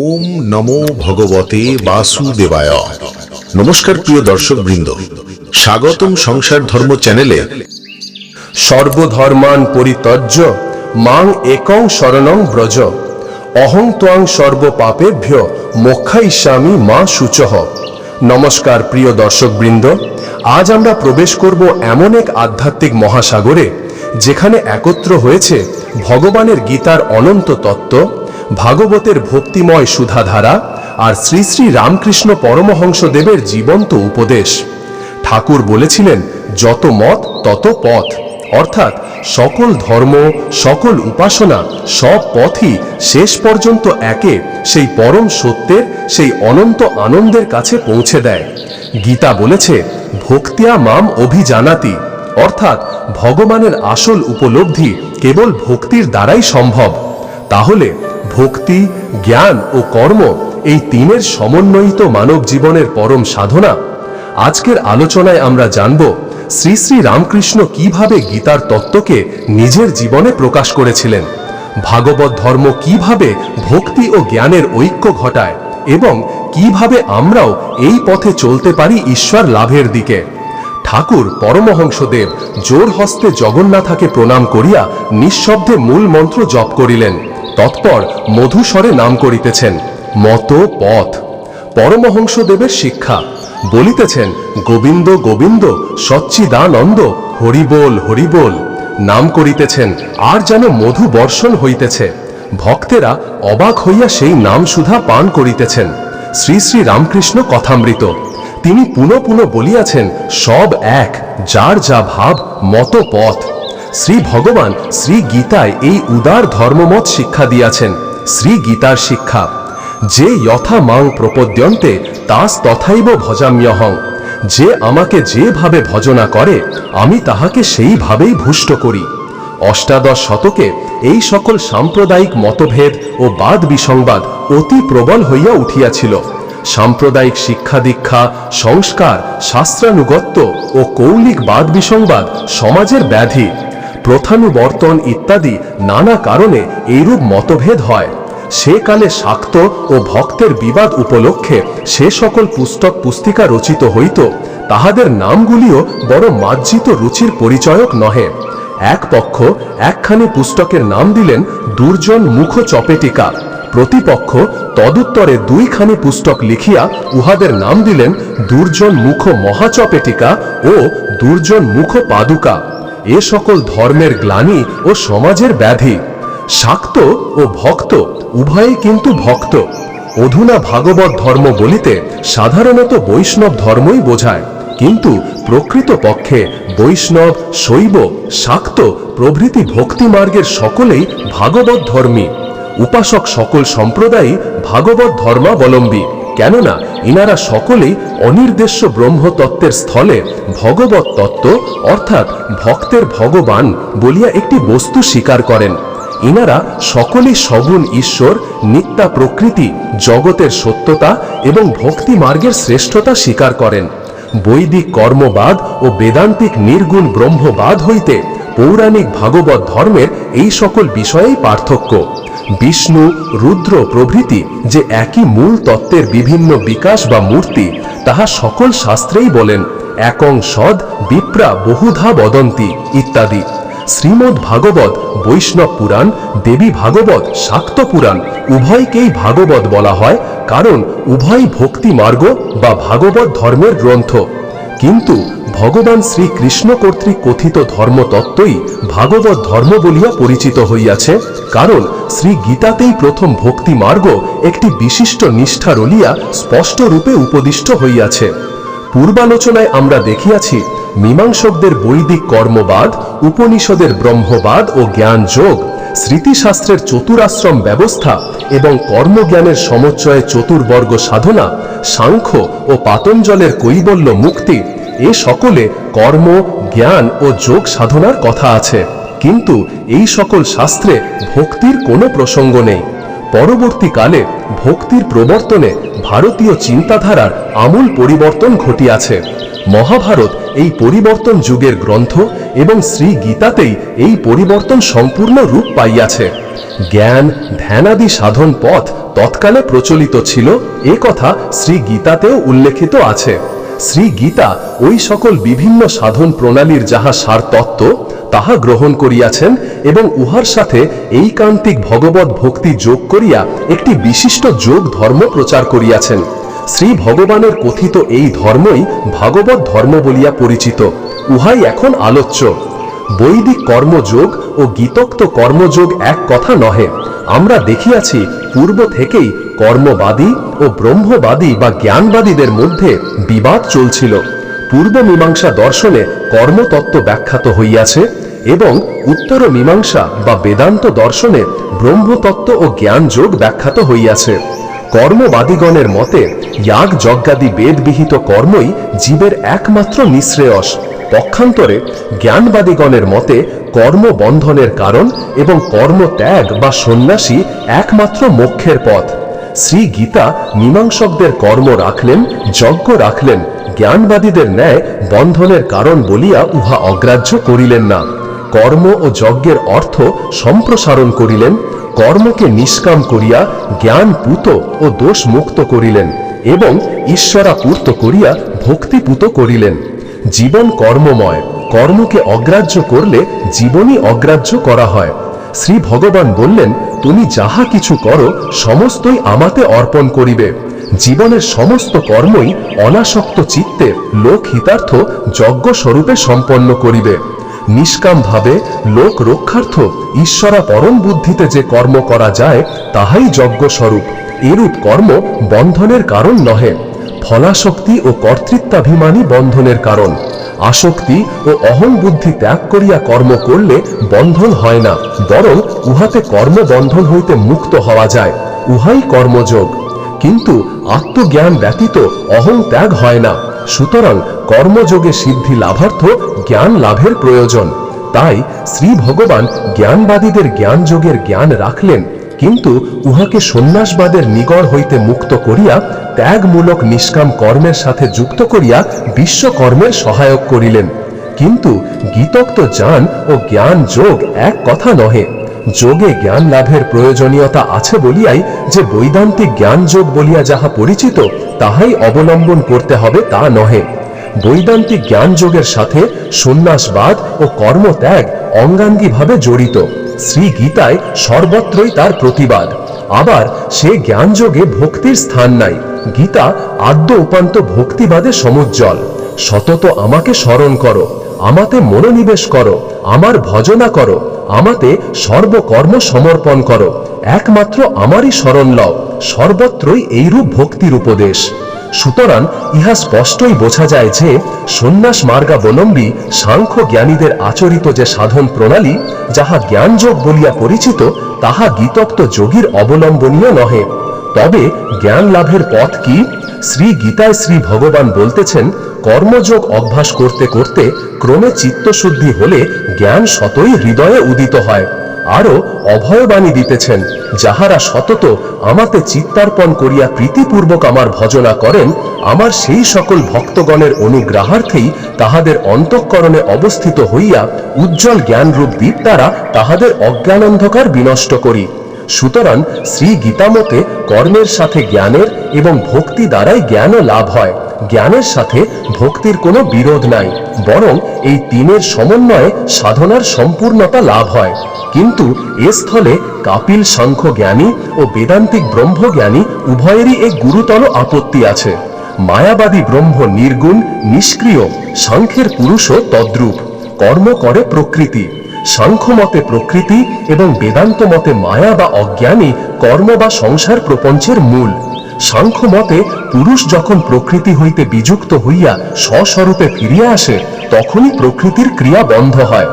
ওম নমো ভগবতে বাসুদেবায়। নমস্কার প্রিয় দর্শক বৃন্দ স্বাগতম সংসার ধর্ম চ্যানেলে সর্বধর্মান পরিত্যজ্য মাং একং শরণং ব্রজ। অহং ত্বাং সর্বপাপেভ্য মোক্ষাইষ্যামি মা শুচহ নমস্কার প্রিয় দর্শকবৃন্দ, আজ আমরা প্রবেশ করব এমন এক আধ্যাত্মিক মহাসাগরে, যেখানে একত্র হয়েছে ভগবানের গীতার অনন্ত তত্ত্ব ভাগবতের ভক্তিময় সুধাধারা আর শ্রী শ্রী রামকৃষ্ণ পরমহংসদেবের জীবন্ত উপদেশ। ঠাকুর বলেছিলেন, যত মত, তত পথ। অর্থাৎ সকল ধর্ম, সকল উপাসনা, সব পথই শেষ পর্যন্ত একে সেই পরম সত্যের, সেই অনন্ত আনন্দের কাছে পৌঁছে দেয়। গীতা বলেছে, ভক্তিয়া মাম অভিজানাতি। অর্থাৎ ভগবানের আসল উপলব্ধি কেবল ভক্তির দ্বারাই সম্ভব। তাহলে ভক্তি, জ্ঞান ও কর্ম এই তিনের সমন্বয়িত মানব জীবনের পরম সাধনা। আজকের আলোচনায় আমরা জানব শ্রী শ্রী রামকৃষ্ণ কীভাবে গীতার তত্ত্বকে নিজের জীবনে প্রকাশ করেছিলেন, ভাগবত ধর্ম কীভাবে ভক্তি ও জ্ঞানের ঐক্য ঘটায় এবং কীভাবে আমরাও এই পথে চলতে পারি ঈশ্বর লাভের দিকে। ঠাকুর পরমহংসদেব জোর হস্তে জগন্নাথাকে প্রণাম করিয়া নিঃশব্দে মূল মন্ত্র জপ করিলেন। তৎপর মধুস্বরে নাম করিতেছেন, মত পথ। পরমহংসদেবের শিক্ষা, বলিতেছেন, গোবিন্দ গোবিন্দ, সচ্চিদানন্দ, হরিবোল হরিবোল। নাম করিতেছেন, আর যেন মধু বর্ষণ হইতেছে। ভক্তেরা অবাক হইয়া সেই নাম সুধা পান করিতেছেন। শ্রী শ্রী রামকৃষ্ণ কথামৃত। তিনি পুনঃ পুনঃ বলিয়াছেন, সব এক, যার যা ভাব, মত পথ। শ্রী ভগবান শ্রী গীতায় এই উদার ধর্মমত শিক্ষা দিয়াছেন। শ্রী গীতার শিক্ষা, যে যথা মাং প্রপদ্যন্তে, তাস তথাইব ভজাম্যহং। যে আমাকে যেভাবে ভজনা করে, আমি তাহাকে সেইভাবেই ভুষ্ট করি। অষ্টাদশ শতকে এই সকল সাম্প্রদায়িক মতভেদ ও বাদ বিসংবাদ অতি প্রবল হইয়া উঠিয়াছিল। সাম্প্রদায়িক শিক্ষা দীক্ষা, সংস্কার, শাস্ত্রানুগত্য ও কৌলিক বাদ বিসংবাদ সমাজের ব্যাধি প্রথানুবর্তন ইত্যাদি নানা কারণে এইরূপ মতভেদ হয়। সে কালে শাক্ত ও ভক্তের বিবাদ উপলক্ষে সে সকল পুস্তক পুস্তিকা রচিত হইত, তাহাদের নামগুলিও বড় মার্জিত রুচির পরিচয়ক নহে। এক পক্ষ একখানি পুস্তকের নাম দিলেন দুর্জন মুখ চপেটিকা, প্রতিপক্ষ তদুত্তরে দুইখানি পুস্তক লিখিয়া উহাদের নাম দিলেন দুর্জন মুখ মহাচপেটিকা ও দুর্জন মুখ পাদুকা। এ সকল ধর্মের গ্লানি ও সমাজের ব্যাধি। শাক্ত ও ভক্ত উভয়ই কিন্তু ভক্ত। অধুনা ভাগবত ধর্ম বলিতে সাধারণত বৈষ্ণব ধর্মই বোঝায়। কিন্তু প্রকৃত পক্ষে বৈষ্ণব, শৈব, শাক্ত, প্রভৃতি ভক্তি মার্গের সকলেই ভাগবত ধর্মী। উপাসক সকল সম্প্রদায়ই ভাগবত ধর্মাবলম্বী। কেননা ইনারা সকলেই অনির্দেশ্য ব্রহ্মতত্ত্বের স্থলে ভগবত তত্ত্ব, অর্থাৎ ভক্তের ভগবান বলিয়া একটি বস্তু স্বীকার করেন। ইনারা সকলেই সগুণ ঈশ্বর, নিত্যা প্রকৃতি, জগতের সত্যতা এবং ভক্তি মার্গের শ্রেষ্ঠতা স্বীকার করেন। বৈদিক কর্মবাদ ও বেদান্তিক নির্গুণ ব্রহ্মবাদ হইতে পৌরাণিক ভাগবত ধর্মের এই সকল বিষয়েই পার্থক্য। বিষ্ণু, রুদ্র প্রভৃতি যে একই মূল তত্ত্বের বিভিন্ন বিকাশ বা মূর্তি, তাহা সকল শাস্ত্রেই বলেন, একং সদ বিপ্রা বহুধা বদন্তি ইত্যাদি। শ্রীমদ্ ভাগবত বৈষ্ণব পুরাণ, দেবী ভাগবত শাক্ত পুরাণ, উভয়কেই ভাগবত বলা হয়, কারণ উভয় ভক্তি মার্গ বা ভাগবত ধর্মের গ্রন্থ। কিন্তু ভগবান শ্রী কৃষ্ণ কর্তৃক কথিত ধর্মতত্ত্বই ভাগবত ধর্ম বলিয়া পরিচিত হইয়াছে, কারণ শ্রী গীতাতেই প্রথম ভক্তি মার্গ একটি বিশিষ্ট নিষ্ঠা রলিয়া স্পষ্ট রূপে উপদিষ্ট হইয়াছে। পূর্বালোচনায় আমরা দেখিয়াছি, মীমাংসকদের বৈদিক কর্মবাদ, উপনিষদের ব্রহ্মবাদ ও জ্ঞান যোগ স্মৃতিশাস্ত্রের চতুরাশ্রম ব্যবস্থা এবং কর্মজ্ঞানের সমচ্চয়ে চতুর্বর্গ সাধনা, সাংখ্য ও পাতঞ্জলের কৈবল্য মুক্তি, এ সকলে কর্ম, জ্ঞান ও যোগ সাধনার কথা আছে। কিন্তু এই সকল শাস্ত্রে ভক্তির কোনো প্রসঙ্গ নেই। পরবর্তীকালে ভক্তির প্রবর্তনে ভারতীয় চিন্তাধারার আমূল পরিবর্তন ঘটিয়াছে। মহাভারত এই পরিবর্তন যুগের গ্রন্থ এবং শ্রী গীতাতেই এই পরিবর্তন সম্পূর্ণ রূপ পাইয়াছে। জ্ঞান, ধ্যানাদি সাধন পথ তৎকালে প্রচলিত ছিল, এ কথা শ্রী গীতাতেও উল্লেখিত আছে। শ্রী গীতা ওই সকল বিভিন্ন সাধন প্রণালীর যাহা সার তত্ত্ব তাহা গ্রহণ করিয়াছেন এবং উহার সাথে এই কান্তিক ভগবত ভক্তি যোগ করিয়া একটি বিশিষ্ট যোগ ধর্ম প্রচার করিয়াছেন। শ্রী ভগবানের কথিত এই ধর্মই ভাগবত ধর্ম বলিয়া পরিচিত, উহাই এখন আলোচ্য। বৈদিক কর্মযোগ ও গীতোক্ত কর্মযোগ এক কথা নহে, আমরা দেখিয়াছি পূর্ব থেকেই কর্মবাদী ও ব্রহ্মবাদী বা জ্ঞানবাদীদের মধ্যে বিবাদ চলছিল। পূর্ব মীমাংসা দর্শনে কর্মতত্ত্ব ব্যাখ্যাত হইয়াছে এবং উত্তর মীমাংসা বা বেদান্ত দর্শনে ব্রহ্মতত্ত্ব ও জ্ঞানযোগ ব্যাখ্যাত হইয়াছে। কর্মবাদীগণের মতে ইয়াগ যজ্ঞাদি বেদবিহিত কর্মই জীবের একমাত্র নিঃশ্রেয়স। পক্ষান্তরে জ্ঞানবাদীগণের মতে কর্ম বন্ধনের কারণ এবং কর্মত্যাগ বা সন্ন্যাসী একমাত্র মোক্ষের পথ। শ্রী গীতা মীমাংসকদের কর্ম রাখলেন, যজ্ঞ রাখলেন জ্ঞানবাদীদের ন্যায় বন্ধনের কারণ বলিয়া উহা অগ্রাহ্য করিলেন না। কর্ম ও যজ্ঞের অর্থ সম্প্রসারণ করিলেন, কর্মকে নিষ্কাম করিয়া জ্ঞান পুত ও দোষ মুক্ত করিলেন এবং ঈশ্বরাপূর্ত করিয়া ভক্তিপুত করিলেন। জীবন কর্মময়, কর্মকে অগ্রাহ্য করলে জীবনই অগ্রাহ্য করা হয়। শ্রী ভগবান বললেন, তুমি যাহা কিছু করো, সমস্তই আমাতে অর্পণ করিবে। জীবনের সমস্ত কর্মই অনাসক্ত চিত্তে লোকহিতার্থ যজ্ঞ স্বরূপে সম্পন্ন করিবে। নিষ্কামভাবে লোক রক্ষার্থ ঈশ্বরা পরম বুদ্ধিতে যে কর্ম করা যায়, তাহাই যজ্ঞ স্বরূপ। এরূপ কর্ম বন্ধনের কারণ নহে, ফলাশক্তি ও কর্তৃত্বাভিমানী বন্ধনের কারণ। আসক্তি ও অহং বুদ্ধি ত্যাগ করিয়া কর্ম করলে বন্ধন হয় না, বরং উহাতে কর্মবন্ধন হইতে মুক্ত হওয়া যায়। উহাই কর্মযোগ। কিন্তু আত্মজ্ঞান ব্যতীত অহং ত্যাগ হয় না। সুতরাং কর্মযোগে সিদ্ধি লাভার্থ জ্ঞান লাভের প্রয়োজন। তাই শ্রী ভগবান জ্ঞানবাদীদের জ্ঞানযোগের জ্ঞান রাখলেন, কিন্তু উহাকে সন্ন্যাসবাদের নিগড় হইতে মুক্ত করিয়া ত্যাগমূলক নিষ্কাম কর্মের সাথে যুক্ত করিয়া বিশ্বকর্মের সহায়ক করিলেন। কিন্তু গীতোক্ত জ্ঞান ও জ্ঞান যোগ এক কথা নহে। যোগে জ্ঞান লাভের প্রয়োজনীয়তা আছে বলিয়াই যে বৈদান্তিক জ্ঞান যোগ বলিয়া যাহা পরিচিত, তাহাই অবলম্বন করতে হবে তা নহে। বৈদান্তিক জ্ঞান যোগের সাথে সন্ন্যাসবাদ ও কর্মত্যাগ অঙ্গাঙ্গীভাবে জড়িত। শ্রী গীতায় সর্বত্রই তার প্রতিবাদ। আবার সে জ্ঞানযোগে ভক্তির স্থান নাই। গীতা আদ্য উপান্ত ভক্তিবাদে সমুজ্জ্বল। সতত আমাকে স্মরণ করো। আমাতে মনোনিবেশ করো, আমার ভজনা করো, আমাতে সর্বকর্ম সমর্পণ করো, একমাত্র আমারই স্মরণ লও, সর্বত্রই এইরূপ ভক্তির উপদেশ। সুতরাং ইহা স্পষ্টই বোঝা যায় যে, সন্ন্যাস মার্গাবলম্বী সাংখ্য জ্ঞানীদের আচরিত যে সাধন প্রণালী, যাহা জ্ঞানযোগ বলিয়া পরিচিত, তাহা গীতক্ত যোগীর অবলম্বনীয় নহে। তবে জ্ঞান লাভের পথ কি? শ্রী গীতায় শ্রী ভগবান বলতেছেন, কর্মযোগ অভ্যাস করতে করতে ক্রমে চিত্তশুদ্ধি হলে জ্ঞান শতই হৃদয়ে উদিত হয়। আরও অভয়বাণী দিতেছেন, যাহারা সতত আমাতে চিত্তার্পণ করিয়া প্রীতিপূর্বক আমার ভজনা করেন, আমার সেই সকল ভক্তগণের অনুগ্রাহার্থেই তাহাদের অন্তঃকরণে অবস্থিত হইয়া উজ্জ্বল জ্ঞানরূপ দীপ দ্বারা তাহাদের অজ্ঞানন্ধকার বিনষ্ট করি। সুতরাং শ্রী গীতামতে কর্মের সাথে জ্ঞানের এবং ভক্তি দ্বারাই জ্ঞানও লাভ হয়। জ্ঞানের সাথে ভক্তির কোনো বিরোধ নাই, বরং এই তিনের সমন্বয়ে সাধনার সম্পূর্ণতা লাভ হয়। কিন্তু এ স্থলে কাপিল সাংখ্য জ্ঞানী ও বেদান্তিক ব্রহ্মজ্ঞানী উভয়েরই এক গুরুতর আপত্তি আছে। মায়াবাদী ব্রহ্ম নির্গুণ, নিষ্ক্রিয়, সাংখ্যের পুরুষও তদ্রূপ, কর্ম করে প্রকৃতি। সাংখ্য মতে প্রকৃতি এবং বেদান্ত মতে মায়া বা অজ্ঞানী কর্ম বা সংসার প্রপঞ্চের মূল। সাংখ্য মতে পুরুষ যখন প্রকৃতি হইতে বিযুক্ত হইয়া স্বস্বরূপে ফিরিয়া আসে, তখনই প্রকৃতির ক্রিয়া বন্ধ হয়।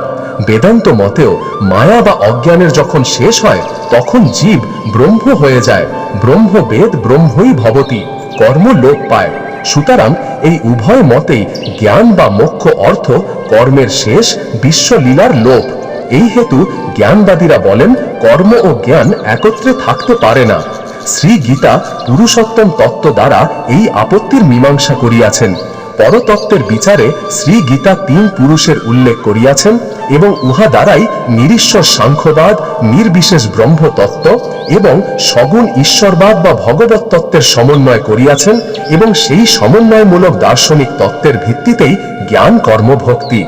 বেদান্ত মতেও মায়া বা অজ্ঞানের যখন শেষ হয়, তখন জীব ব্রহ্ম হয়ে যায় ব্রহ্ম বেদ ব্রহ্মই ভবতি, কর্ম লোপ পায়। সুতরাং এই উভয় মতেই জ্ঞান বা মোক্ষ অর্থ কর্মের শেষ, বিশ্বলীলার লোপ। এই হেতু জ্ঞানবাদীরা বলেন, কর্ম ও জ্ঞান একত্রে থাকতে পারে না। শ্রী গীতা পুরুষোত্তম তত্ত্ব দ্বারা এই আপত্তির মীমাংসা করিয়াছেন। পরতত্ত্বের বিচারে শ্রী গীতা তিন পুরুষের উল্লেখ করিয়াছেন এবং উহা দ্বারাই নিরীশ্বর সাংখ্যবাদ, নির্বিশেষ ব্রহ্মতত্ত্ব এবং সগুণ ঈশ্বরবাদ বা ভগবত তত্ত্বের সমন্বয় করিয়াছেন এবং সেই সমন্বয়মূলক দার্শনিক তত্ত্বের ভিত্তিতেই জ্ঞান কর্ম ভক্তি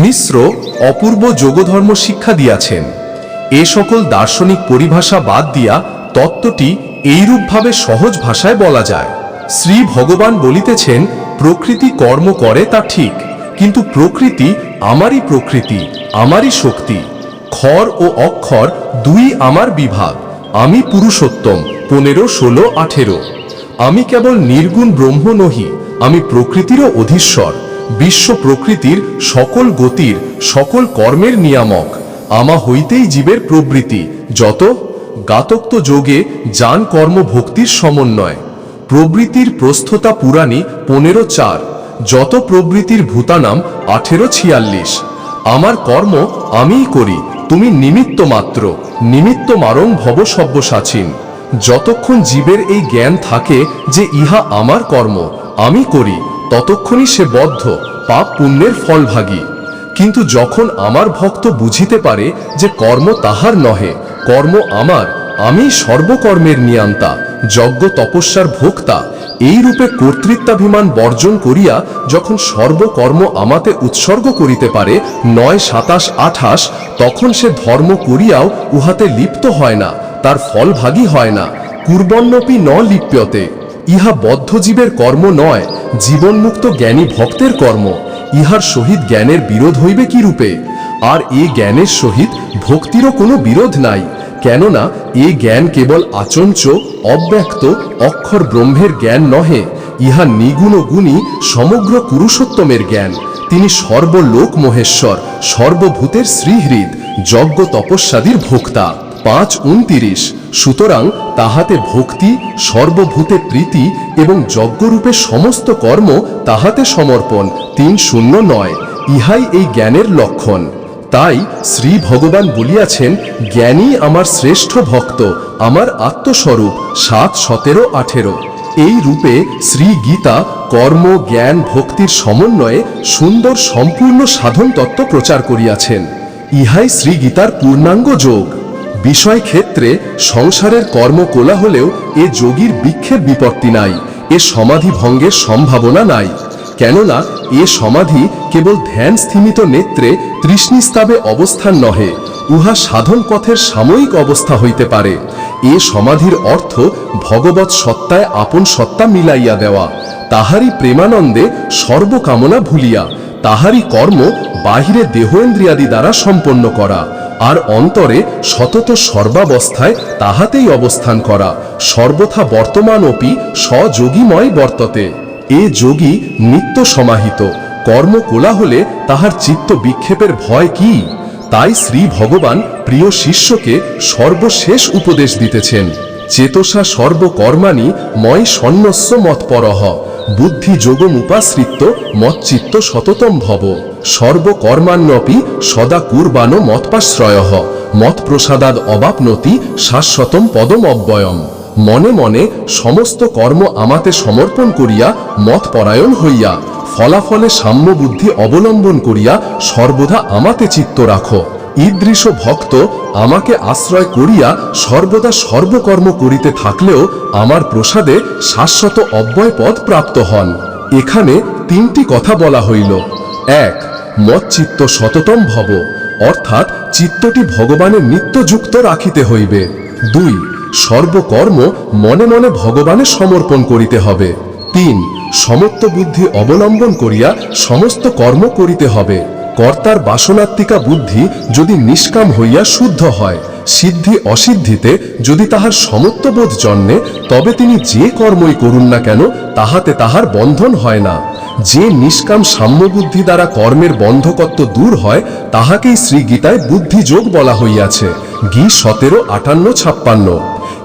মিশ্র অপূর্ব যোগধর্ম শিক্ষা দিয়াছেন। এ সকল দার্শনিক পরিভাষা বাদ দিয়া তত্ত্বটি এইরূপভাবে সহজ ভাষায় বলা যায়। শ্রী ভগবান বলিতেছেন, প্রকৃতি কর্ম করে তা ঠিক, কিন্তু প্রকৃতি আমারই প্রকৃতি, আমারই শক্তি। খর ও অক্ষর দুই আমার বিভাগ, আমি পুরুষোত্তম, পনেরো, ষোলো, আঠেরো। আমি কেবল নির্গুণ ব্রহ্ম নহি, আমি প্রকৃতিরও অধীশ্বর। বিশ্ব প্রকৃতির সকল গতির, সকল কর্মের নিয়ামক। আমা হইতেই জীবের প্রবৃত্তি যত গাতক্ত যোগে যান কর্ম ভক্তির সমন্বয়। প্রবৃত্তির প্রস্থতা পুরাণী পনেরো চার, যত প্রবৃত্তির ভূতানাম আঠেরো ছিয়াল্লিশ। আমার কর্ম আমিই করি, তুমি নিমিত্ত মাত্র, নিমিত্ত মারং ভব সব্যসাচীন। যতক্ষণ জীবের এই জ্ঞান থাকে যে ইহা আমার কর্ম, আমি করি ততক্ষণই সে বদ্ধ, পাপ পুণ্যের ফলভাগী। কিন্তু যখন আমার ভক্ত বুঝিতে পারে যে কর্ম তাহার নহে, কর্ম আমার আমি সর্বকর্মের নিয়ান্তা, যজ্ঞ তপস্যার ভোক্তা, এই রূপে কর্তৃত্বাভিমান বর্জন করিয়া যখন সর্বকর্ম আমাতে উৎসর্গ করিতে পারে, নয় সাতাশ আঠাশ, তখন সে ধর্ম করিয়াও উহাতে লিপ্ত হয় না, তার ফলভাগী হয় না, কুর্বন্নপি ন লিপ্যতে। ইহা বদ্ধজীবের কর্ম নয়, জীবনমুক্ত জ্ঞানী ভক্তের কর্ম। ইহার সহিত জ্ঞানের বিরোধ হইবে কি রূপে আর এ জ্ঞানের সহিত ভক্তিরও কোনো বিরোধ নাই, কেননা এ জ্ঞান কেবল আচঞ্চ, অব্যক্ত, অক্ষর ব্রহ্মের জ্ঞান নহে, ইহা নিগুণ গুণী সমগ্র পুরুষোত্তমের জ্ঞান। তিনি সর্বলোক মহেশ্বর, সর্বভূতের শ্রীহৃদ, যজ্ঞ তপস্যাদির ভোক্তা। পাঁচ, উনতিরিশ। সুতরাং তাহাতে ভক্তি, সর্বভূতে প্রীতি এবং যজ্ঞরূপে সমস্ত কর্ম তাহাতে সমর্পণ। তিন শূন্য নয়। ইহাই এই জ্ঞানের লক্ষণ। তাই শ্রী ভগবান বলিয়াছেন জ্ঞানী আমার শ্রেষ্ঠ ভক্ত, আমার আত্মস্বরূপ, সাত সতেরো আঠেরো। এই রূপে শ্রী গীতা কর্ম, জ্ঞান, ভক্তির সমন্বয়ে সুন্দর সম্পূর্ণ সাধন তত্ত্ব প্রচার করিয়াছেন। ইহাই শ্রী গীতার পূর্ণাঙ্গ যোগ। বিষয় ক্ষেত্রে সংসারের কর্ম কোলা হলেও এ যোগীর বিক্ষেপ বিপত্তি নাই, এ সমাধি ভঙ্গের সম্ভাবনা নাই। কেননা এ সমাধি কেবল ধ্যান স্থিমিত নেত্রে তৃষ্ণিস্তাবে অবস্থান নহে, উহা সাধন পথের সাময়িক অবস্থা হইতে পারে। এ সমাধির অর্থ ভগবৎ সত্তায় আপন সত্তা মিলাইয়া দেওয়া, তাহারই প্রেমানন্দে সর্বকামনা ভুলিয়া, তাহারই কর্ম বাহিরে দেহেন্দ্রিয়াদি দ্বারা সম্পন্ন করা। আর অন্তরে সতত সর্বাবস্থায় তাহাতেই অবস্থান করা, সর্বথা বর্তমান অপি স্বযোগীময় বর্ততে। এ যোগী নিত্য সমাহিত, কর্ম কোলা হলে তাহার চিত্ত বিক্ষেপের ভয় কি? তাই শ্রী ভগবান প্রিয় শিষ্যকে সর্বশেষ উপদেশ দিতেছেন, চেতসা সর্বকর্মাণি ময় সন্ন্যস্য মৎপরহ। বুদ্ধি যোগম উপাশ্রিত মচ্চিত্ত সততম ভব। সর্বকর্মান্নপি সদা কুর্বানো মৎপাশ্রয়। মৎপ্রসাদাদ অবাপনতি শাশ্বতম পদম অব্যয়ম মনে মনে সমস্ত কর্ম আমাতে সমর্পণ করিয়া মতপরায়ণ হইয়া, ফলাফলে সাম্য বুদ্ধি অবলম্বন করিয়া সর্বদা আমাতে চিত্ত রাখো। ঈদৃশ ভক্ত আমাকে আশ্রয় করিয়া সর্বদা সর্বকর্ম করিতে থাকলেও আমার প্রসাদে শাশ্বত অব্যয় পদ প্রাপ্ত হন। এখানে তিনটি কথা বলা হইল। এক মচ্চিত্ত সততম ভব, অর্থাৎ চিত্তটি ভগবানের নিত্যযুক্ত রাখিতে হইবে। দুই, সর্বকর্ম মনে মনে ভগবানে সমর্পণ করিতে হবে। তিন, সমত্ব বুদ্ধি অবলম্বন করিয়া সমস্ত কর্ম করিতে হবে। কর্তার বাসনাত্মিকা বুদ্ধি যদি নিষ্কাম হইয়া শুদ্ধ হয়, সিদ্ধি অসিদ্ধিতে যদি তাহার সমত্ববোধ জন্মে, তবে তিনি যে কর্মই করুন না কেন, তাহাতে তাহার বন্ধন হয় না। যে নিষ্কাম সাম্যবুদ্ধি দ্বারা কর্মের বন্ধকত্ব দূর হয়, তাহাকেই শ্রীগীতায় বুদ্ধিযোগ বলা হইয়াছে। গি সতেরো আটান্ন ছাপ্পান্ন।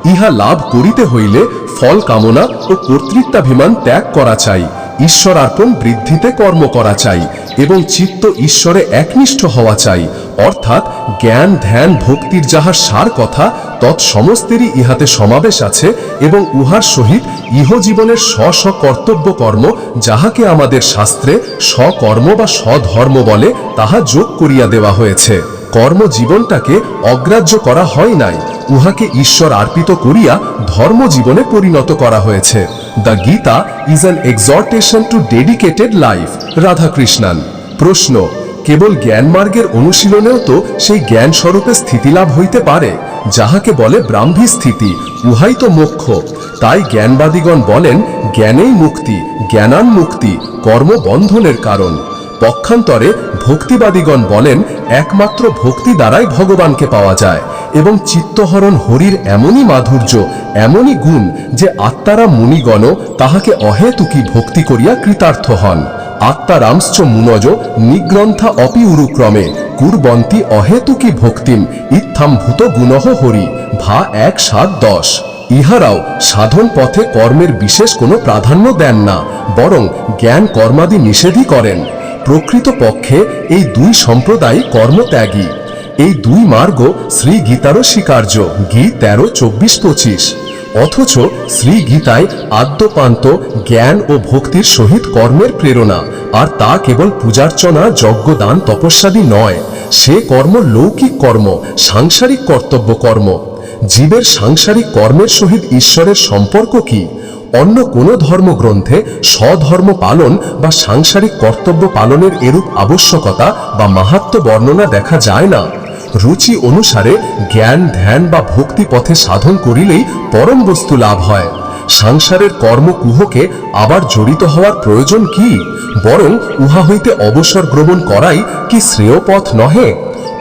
ইহা লাভ করিতে হইলে ফল কামনা ও কর্তৃত্বাভিমান ত্যাগ করা চাই। ঈশ্বরার্পণ বৃদ্ধিতে কর্ম করা চাই, এবং চিত্ত ঈশ্বরে একনিষ্ঠ হওয়া চাই, অর্থাৎ জ্ঞান, ধ্যান, ভক্তির যাহার সার কথা, তৎসমস্তেরই ইহাতে সমাবেশ আছে, এবং উহার সহিত ইহজীবনের স্ব স্ব কর্তব্য কর্ম, যাহাকে আমাদের শাস্ত্রে স্বকর্ম বা স্বধর্ম বলে, তাহা যোগ করিয়া দেওয়া হয়েছে। কর্মজীবনটাকে অগ্রাহ্য করা হয় নাই, উহাকে ঈশ্বর আর্পিত করিয়া ধর্মজীবনে পরিণত করা হয়েছে। The Gita is an exhortation to dedicated life Radhakrishnan প্রশ্ন, কেবল জ্ঞানমার্গের অনুশীলনেও তো সেই জ্ঞান স্বরূপে স্থিতিলাভ হইতে পারে? যাহাকে বলে ব্রাহ্মী স্থিতি, উহাই তো মোক্ষ। তাই জ্ঞানবাদীগণ বলেন, জ্ঞানেই মুক্তি জ্ঞানান মুক্তি কর্মবন্ধনের কারণ। পক্ষান্তরে ভক্তিবাদীগণ বলেন, একমাত্র ভক্তি দ্বারাই ভগবানকে পাওয়া যায়। এবং চিত্তহরণ হরির এমনই মাধুর্য, এমনই গুণ যে আত্মারা মুনিগণ তাহাকে অহেতুকি ভক্তি করিয়া কৃতার্থ হন। আত্মারামশ্চ মুনজ নিগ্রন্থা অপি উরুক্রমে কুরবন্তি অহেতুকি ভক্তিম ইত্থাম্ভূত গুণহ হরি, ভা এক সাত দশ। ইহারাও সাধন পথে কর্মের বিশেষ কোনো প্রাধান্য দেন না, বরং জ্ঞান কর্মাদি নিষেধই করেন। প্রকৃত পক্ষে এই দুই সম্প্রদায় কর্মত্যাগী। এই দুই মার্গ শ্রী গীতারও স্বীকার্য, গী তেরো, চব্বিশ, পঁচিশ। অথচ শ্রী গীতায় আদ্যপান্ত, জ্ঞান ও ভক্তির সহিত কর্মের প্রেরণা, আর তা কেবল পূজার্চনা, যজ্ঞদান, তপস্যাদি নয়। সে কর্ম লৌকিক কর্ম, সাংসারিক কর্তব্য কর্ম। জীবের সাংসারিক কর্মের সহিত ঈশ্বরের সম্পর্ক কি? অন্য কোনো ধর্মগ্রন্থে স্বধর্ম পালন বা সাংসারিক কর্তব্য পালনের এরূপ আবশ্যকতা বা মাহাত্ম বর্ণনা দেখা যায় না। রুচি অনুসারে জ্ঞান, ধ্যান বা ভক্তি পথে সাধন করিলেই পরম বস্তু লাভ হয়। সংসারের কর্মকুহকে আবার জড়িত হওয়ার প্রয়োজন কি? বরং উহা হইতে অবসর গ্রহণ করাই কি শ্রেয় পথ নহে?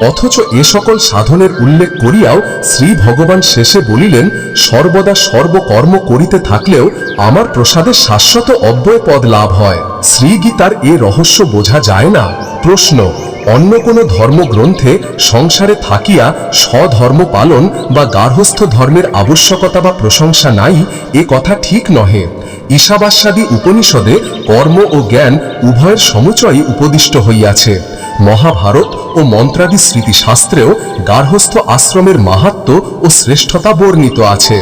অথচ এ সকল সাধনের উল্লেখ করিয়াও শ্রী ভগবান শেষে বলিলেন, সর্বদা সর্বকর্ম করিতে থাকলেও আমার প্রসাদে শাশ্বত অব্যয় পদ লাভ হয়। শ্রীগীতার এ রহস্য বোঝা যায় না। প্রশ্ন অন্য কোনো ধর্মগ্রন্থে সংসারে থাকিয়া স্বধর্ম পালন বা গার্হস্থ ধর্মের আবশ্যকতা বা প্রশংসা নাই, এ কথা ঠিক নহে। ঈশাবাস্যাদি উপনিষদে কর্ম ও জ্ঞান উভয়ের সমুচয়ই উপদিষ্ট হইয়াছে। মহাভারত ও মন্ত্রাদি স্মৃতিশাস্ত্রেও গার্হস্থ আশ্রমের মাহাত্ম ও শ্রেষ্ঠতা বর্ণিত আছে।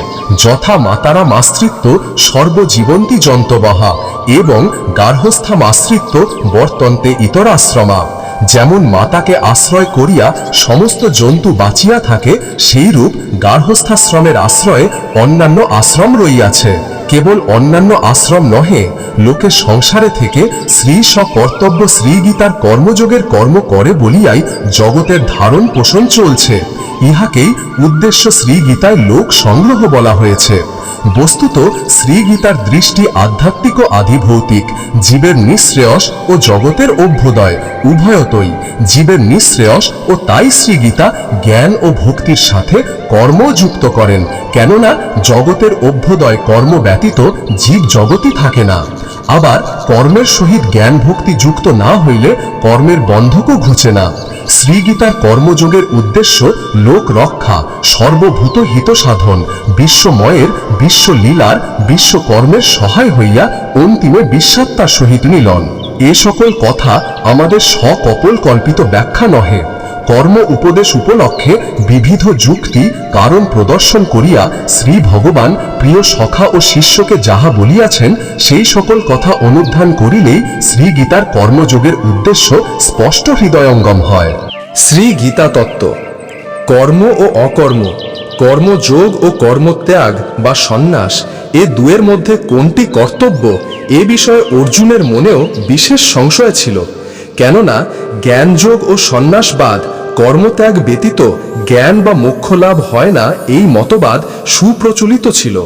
যথা মাতারা মাতৃত্ব সর্বজীবন্তী যন্তবহা এবং গার্হস্থা মাতৃত্ব বর্তন্তে ইতরাশ্রমা। যেমন মাতাকে আশ্রয় করিয়া সমস্ত জন্তু বাঁচিয়া থাকে সেইরূপ গার্হস্থাশ্রমের আশ্রয়ে অন্যান্য আশ্রম রইয়াছে। কেবল অন্যান্য আশ্রম নহে, লোকে সংসারে থেকে শ্রী কর্তব্য শ্রী গীতার কর্মযোগের কর্ম করে বলিয়াই জগতের ধারণ পোষণ চলছে। ইহাকেই উদ্দেশ্য শ্রী গীতায় লোক সংগ্রহ বলা হয়েছে। বস্তুত শ্রী গীতার দৃষ্টি আধ্যাত্মিক ও আধিভৌতিক, জীবের নিঃশ্রেয়স ও জগতের অভ্যুদয়, উভয়তই জীবের নিঃশ্রেয়স ও তাই শ্রীগীতা জ্ঞান ও ভক্তির সাথে কর্ম যুক্ত করেন। কেননা, জগতের অভ্যুদয় কর্ম ব্যতীত জীব জগতই থাকে না। আবার কর্মের সহিত জ্ঞান ভক্তি যুক্ত না হইলে কর্মের বন্ধকও ঘুচে না। শ্রীগীতার কর্মযোগের উদ্দেশ্য লোক রক্ষা, সর্বভূত হিত সাধন, বিশ্বময়ের, বিশ্বলীলার, বিশ্বকর্মের সহায় হইয়া অন্তিমে বিশ্বাত্মার সহিত মিলন। এ সকল কথা আমাদের সকপল কল্পিত ব্যাখ্যা নহে। কর্ম উপদেশ উপলক্ষে বিবিধ যুক্তি, কারণ প্রদর্শন করিয়া শ্রী ভগবান প্রিয় সখা ও শিষ্যকে যাহা বলিয়াছেন, সেই সকল কথা অনুধান করিলেই শ্রী গীতার কর্মযোগের উদ্দেশ্য স্পষ্ট হৃদয়ঙ্গম হয়। শ্রী গীতা তত্ত্ব। কর্ম ও অকর্ম, কর্মযোগ ও কর্মত্যাগ বা সন্ন্যাস, এ দুয়ের মধ্যে কোনটি কর্তব্য, এ বিষয়ে অর্জুনের মনেও বিশেষ সংশয় ছিল। কেননা জ্ঞানযোগ ও সন্ন্যাসবাদ কর্মত্যাগ ব্যতীত জ্ঞান বা মোক্ষ লাভ হয় না এই মতবাদ সুপ্রচলিত ছিল।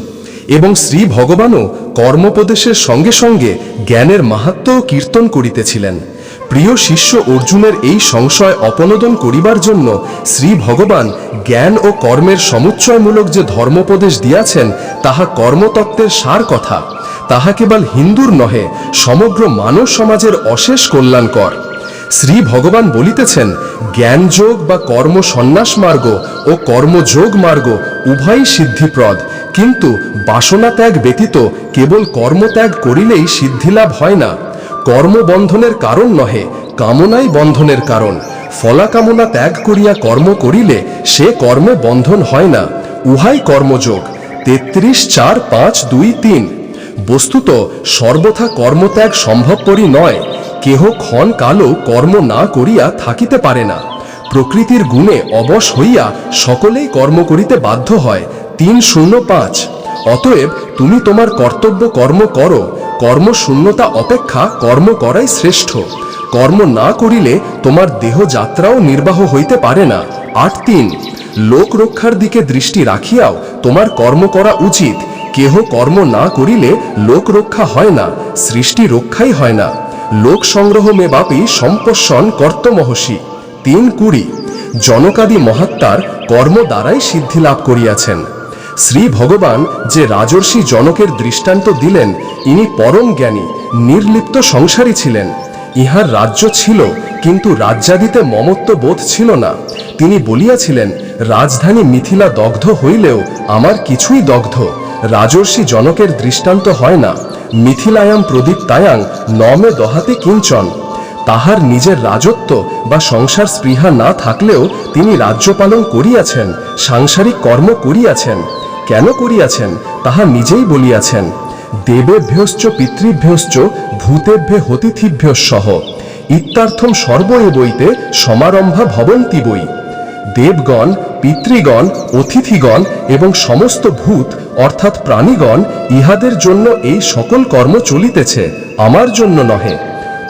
এবং শ্রী ভগবানও কর্মোপদেশের সঙ্গে সঙ্গে জ্ঞানের মাহাত্ম্যও কীর্তন করিতেছিলেন। প্রিয় শিষ্য অর্জুনের এই সংশয় অপনোদন করিবার জন্য শ্রী ভগবান জ্ঞান ও কর্মের সমুচ্চয়মূলক যে ধর্মোপদেশ দিয়াছেন, তাহা কর্মতত্ত্বের সার কথা। তাহা কেবল হিন্দুর নহে, সমগ্র মানব সমাজের অশেষ কল্যাণকর। শ্রী ভগবান বলিতেছেন, জ্ঞানযোগ বা কর্ম সন্ন্যাস মার্গ ও কর্মযোগ মার্গ উভয়ই সিদ্ধিপ্রদ, কিন্তু বাসনা ত্যাগ ব্যতীত কেবল কর্মত্যাগ করিলেই সিদ্ধিলাভ হয় না। কর্মবন্ধনের কারণ নহে, কামনাই বন্ধনের কারণ। ফলাকামনা ত্যাগ করিয়া কর্ম করিলে সে কর্মে বন্ধন হয় না, উহাই কর্মযোগ। তেত্রিশ চার পাঁচ দুই তিন। বস্তুত সর্বথা কর্মত্যাগ সম্ভবপরই নয়, কেহ ক্ষণ কালও কর্ম না করিয়া থাকিতে পারে না। প্রকৃতির গুণে অবশ হইয়া সকলেই কর্ম করিতে বাধ্য হয়। তিন শূন্য পাঁচ। অতএব তুমি তোমার কর্তব্য কর্ম করো কর্মশূন্যতা অপেক্ষা কর্ম করাই শ্রেষ্ঠ। কর্ম না করিলে তোমার দেহ যাত্রাও নির্বাহ হইতে পারে না। আট তিন। লোক রক্ষার দিকে দৃষ্টি রাখিয়াও তোমার কর্ম করা উচিত। কেহ কর্ম না করিলে লোক রক্ষা হয় না, সৃষ্টি রক্ষাই হয় না। লোক সংগ্রহ মে বাপি সম্পর্ষণ কর্তমহসী তিন কুড়ি, জনকাদি মহাত্মার কর্ম দ্বারাই সিদ্ধি লাভ করিয়াছেন। শ্রী ভগবান যে রাজর্ষি জনকের দৃষ্টান্ত দিলেন, ইনি পরম জ্ঞানী, নির্লিপ্ত সংসারী ছিলেন। ইহার রাজ্য ছিল, কিন্তু রাজ্যাদিতে মমত্ব বোধ ছিল না। তিনি বলিয়াছিলেন, রাজধানী মিথিলা দগ্ধ হইলেও আমার কিছুই দগ্ধ রাজর্ষি জনকের দৃষ্টান্ত হয় না। মিথিলায়াম প্রদীপ্তায়াং নমে দহাতে কিঞ্চন। তাহার নিজের রাজত্ব বা সংসার স্পৃহা না থাকলেও তিনি রাজ্য পালন করিয়াছেন, সাংসারিক কর্ম করিয়াছেন। কেন করিয়াছেন, তাহা নিজেই বলিয়াছেন। দেবেভ্যশ্চ পিতৃভ্যশ্চ, ভূতেভ্যে হতিথিভ্য সহ ইত্যার্থম সর্ব বইতে সমারম্ভা ভবন্তি বই দেবগণ, পিতৃগণ, অতিথিগণ এবং সমস্ত ভূত, অর্থাৎ প্রাণীগণ, ইহাদের জন্য এই সকল কর্ম চলিতেছে, আমার জন্য নহে।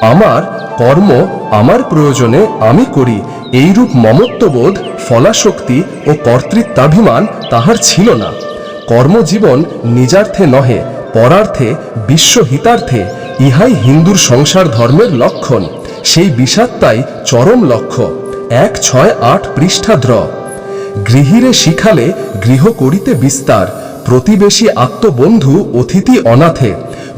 আমার কর্ম আমার প্রয়োজনে আমি করি, এইরূপ মমত্ববোধ, ফলাশক্তি ও কর্তৃত্বাভিমান তাহার ছিল না। কর্মজীবন নিজার্থে নহে, পরার্থে, বিশ্বহিতার্থে, ইহাই হিন্দুর সংসার ধর্মের লক্ষণ, সেই বিষাত্মাই চরম লক্ষ্য। এক ছয় আট পৃষ্ঠা পৃষ্ঠাদ্র গৃহিরে শিখালে গৃহ করিতে বিস্তার, প্রতিবেশী আত্মবন্ধু অতিথি অনাথে,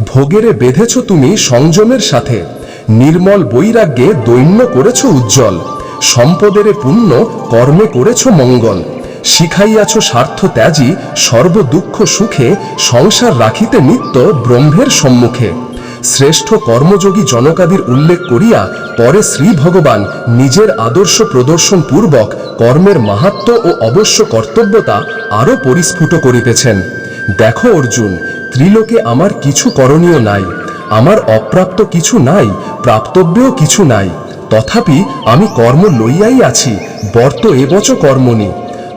ভোগেরে বেঁধেছ তুমি সংযমের সাথে, নির্মল বৈরাগ্যে দৈন্য করেছ উজ্জ্বল, সম্পদেরে পুণ্য কর্মে করেছ মঙ্গল, শিখাইয়াছ স্বার্থ ত্যাজি সর্বদুঃখ সুখে, সংসার রাখিতে নিত্য ব্রহ্মের সম্মুখে। শ্রেষ্ঠ কর্মযোগী জনকাদির উল্লেখ করিয়া পরে শ্রী ভগবান নিজের আদর্শ প্রদর্শন পূর্বক কর্মের মাহাত্ম ও অবশ্য কর্তব্যতা আরও পরিস্ফুট করিতেছেন। দেখো অর্জুন, ত্রিলোকে আমার কিছু করণীয় নাই, আমার অপ্রাপ্ত কিছু নাই, প্রাপ্তব্যও কিছু নাই, তথাপি আমি কর্ম লইয়াই আছি, বর্ত এবচ কর্মণি।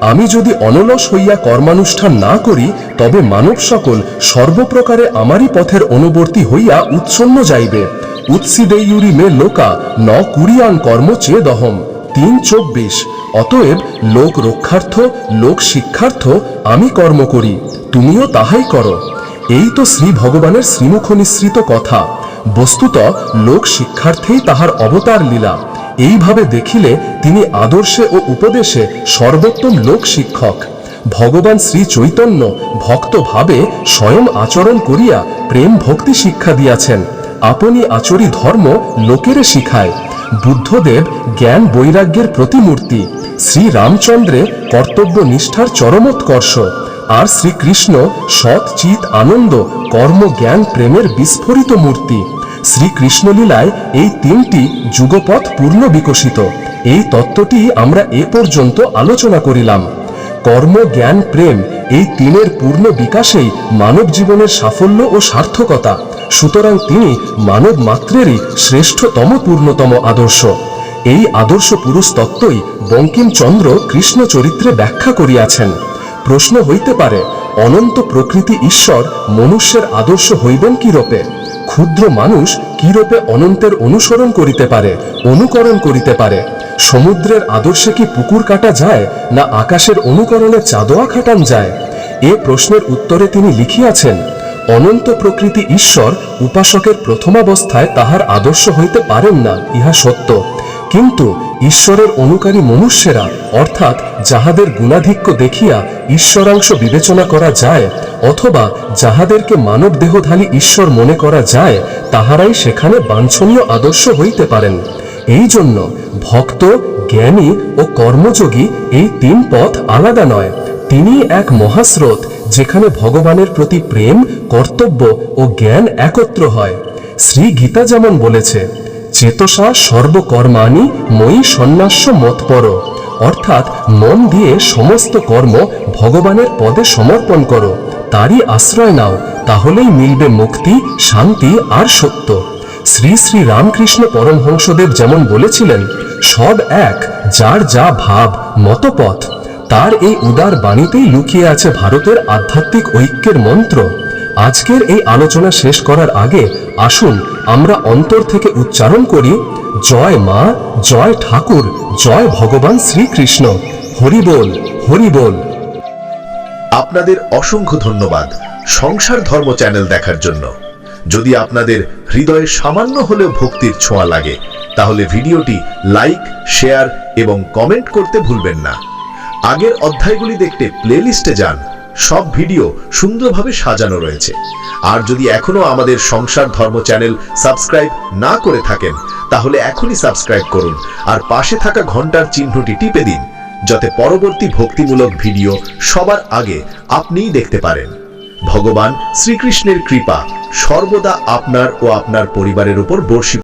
আমি যদি অনলস হইয়া কর্মানুষ্ঠান না করি, তবে মানব সকল সর্বপ্রকারে আমারই পথের অনুবর্তী হইয়া উৎসন্ন যাইবে। উৎসিদেয়ুরি মে লোকা ন কুরিয়ান কর্ম চেদহম। তিন চব্বিশ। অতএব লোক রক্ষার্থ, লোক শিক্ষার্থ, আমি কর্ম করি। তুমিও তাহাই করো। এই তো শ্রী ভগবানের শ্রীমুখ নিঃসৃত কথা। বস্তুত লোক শিক্ষার্থেই তাহার অবতার লীলা। এইভাবে দেখিলে তিনি আদর্শে ও উপদেশে সর্বোত্তম লোক শিক্ষক। ভগবান শ্রী চৈতন্য ভক্ত ভাবে স্বয়ং আচরণ করিয়া প্রেম ভক্তি শিক্ষা দিয়াছেন। আপনি আচরি ধর্ম লোকেরে শিখায়। বুদ্ধদেব জ্ঞান বৈরাগ্যের প্রতিমূর্তি। শ্রী রামচন্দ্রে কর্তব্য নিষ্ঠার চরমোৎকর্ষ। আর শ্রীকৃষ্ণ সৎ চিত আনন্দ, কর্ম, জ্ঞান, প্রেমের বিস্ফোরিত মূর্তি। শ্রীকৃষ্ণলীলায় এই তিনটি যুগপথ পূর্ণ বিকশিত। এই তত্ত্বটি আমরা এ পর্যন্ত আলোচনা করিলাম। কর্ম, জ্ঞান, প্রেম এই তিনের পূর্ণ বিকাশেই মানব জীবনের সাফল্য ও সার্থকতা। সুতরাং তিনি মানব মাত্রেরই শ্রেষ্ঠতম, পূর্ণতম আদর্শ। এই আদর্শ পুরুষ তত্ত্বই বঙ্কিমচন্দ্র কৃষ্ণ চরিত্রে ব্যাখ্যা করিয়াছেন। প্রশ্ন হইতে পারে, অনন্ত প্রকৃতি ঈশ্বর মনুষ্যের আদর্শ হইবেন কিরূপে? ক্ষুদ্র মানুষ কিরূপে অনন্তের অনুসরণ করিতে পারে, অনুকরণ করিতে পারে? সমুদ্রের আদর্শে কি পুকুর কাটা যায়, না আকাশের অনুকরণে চাঁদোয়া খাটান যায়? এ প্রশ্নের উত্তরে তিনি লিখিয়াছেন, অনন্ত প্রকৃতি ঈশ্বর উপাসকের প্রথমাবস্থায় তাহার আদর্শ হইতে পারেন না, ইহা সত্য। কিন্তু ঈশ্বরের অনুকারী মনুষ্যেরা, অর্থাৎ যাহাদের গুণাধিক্য দেখিয়া ঈশ্বরাংশ বিবেচনা করা যায়, অথবা যাহাদেরকে মানব দেহধালী ঈশ্বর মনে করা যায়, তাহারাই সেখানে বাঞ্ছনীয় আদর্শ হইতে পারেন। এই জন্য ভক্ত, জ্ঞানী ও কর্মযোগী এই তিন পথ আলাদা নয়। তিনি এক মহাস্রোত, যেখানে ভগবানের প্রতি প্রেম, কর্তব্য ও জ্ঞান একত্র হয়। শ্রী গীতা যেমন বলেছে চেতসা সর্বকর্মাণি মই সন্ন্যাস্য মতপর অর্থাৎ মন দিয়ে সমস্ত কর্ম ভগবানের পদে সমর্পণ করো। তারই আশ্রয় নাও, তাহলেই মিলবে মুক্তি, শান্তি আর সত্য। শ্রী শ্রী রামকৃষ্ণ পরমহংসদেব যেমন বলেছিলেন, সব এক, যার যা ভাব, মতপথ। তার এই উদার বাণীতেই লুকিয়ে আছে ভারতের আধ্যাত্মিক ঐক্যের মন্ত্র। আজকের এই আলোচনা শেষ করার আগে আসুন আমরা অন্তর থেকে উচ্চারণ করি, জয় মা, জয় ঠাকুর, জয় ভগবান শ্রীকৃষ্ণ। হরি বল হরি বল। আপনাদের অসংখ্য ধন্যবাদ সংসার ধর্ম চ্যানেল দেখার জন্য। যদি আপনাদের হৃদয়ে সামান্য হলেও ভক্তির ছোঁয়া লাগে, তাহলে ভিডিওটি লাইক, শেয়ার এবং কমেন্ট করতে ভুলবেন না। আগের অধ্যায়গুলি দেখতে প্লেলিস্টে যান। সব ভিডিও সুন্দরভাবে সাজানো রয়েছে। আর যদি এখনও আমাদের সংসার ধর্ম চ্যানেল সাবস্ক্রাইব না করে থাকেন, তাহলে এখনই সাবস্ক্রাইব করুন আর পাশে থাকা ঘণ্টার চিহ্নটি টিপে দিন, যাতে পরবর্তী ভক্তিমূলক ভিডিও সবার আগে আপনিই দেখতে পারেন। ভগবান শ্রীকৃষ্ণের কৃপা সর্বদা আপনার ও আপনার পরিবারের উপর বর্ষিত